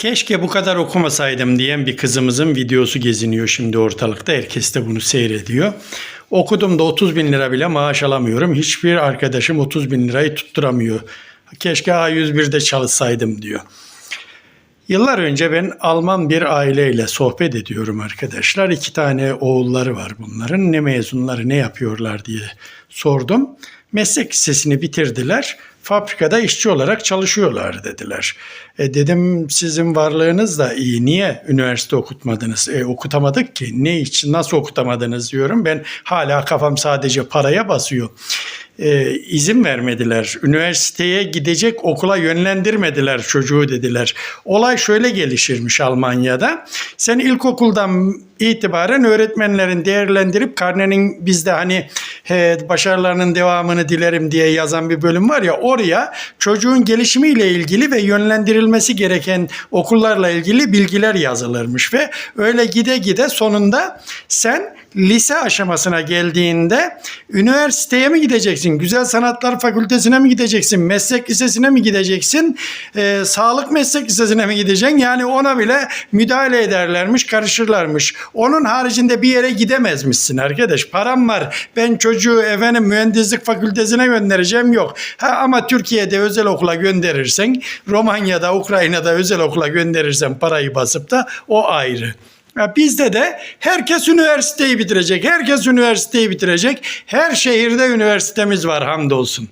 Keşke bu kadar okumasaydım diyen bir kızımızın videosu geziniyor şimdi ortalıkta. Herkes de bunu seyrediyor. Okudum da 30 bin lira bile maaş alamıyorum. Hiçbir arkadaşım 30 bin lirayı tutturamıyor. Keşke A101'de çalışsaydım diyor. Yıllar önce ben Alman bir aileyle sohbet ediyorum arkadaşlar. İki tane oğulları var bunların. Ne mezunları ne yapıyorlar diye sordum. Meslek lisesini bitirdiler. Fabrikada işçi olarak çalışıyorlar dediler. E dedim sizin varlığınız da iyi. Niye üniversite okutmadınız? E, okutamadık ki. Ne için? Nasıl okutamadınız diyorum. Ben hala kafam sadece paraya basıyor e, izin vermediler. Üniversiteye gidecek okula yönlendirmediler çocuğu dediler. Olay şöyle gelişirmiş Almanya'da. Sen ilkokuldan itibaren öğretmenlerin değerlendirip karnenin bizde hani he, başarılarının devamını dilerim diye yazan bir bölüm var ya oraya çocuğun gelişimiyle ilgili ve yönlendirilmesi gereken okullarla ilgili bilgiler yazılırmış ve öyle gide gide sonunda sen lise aşamasına geldiğinde üniversiteye mi gideceksin? Güzel Sanatlar Fakültesine mi gideceksin? Meslek lisesine mi gideceksin? Ee, sağlık meslek lisesine mi gideceksin? Yani ona bile müdahale ederlermiş, karışırlarmış. Onun haricinde bir yere gidemezmişsin arkadaş. Param var. Ben çocuğu efendim mühendislik fakültesine göndereceğim yok. Ha, ama Türkiye'de özel okula gönderirsen, Romanya'da, Ukrayna'da özel okula gönderirsen parayı basıp da o ayrı. Bizde de herkes üniversiteyi bitirecek. Herkes üniversiteyi bitirecek. Her şehirde üniversitemiz var hamdolsun.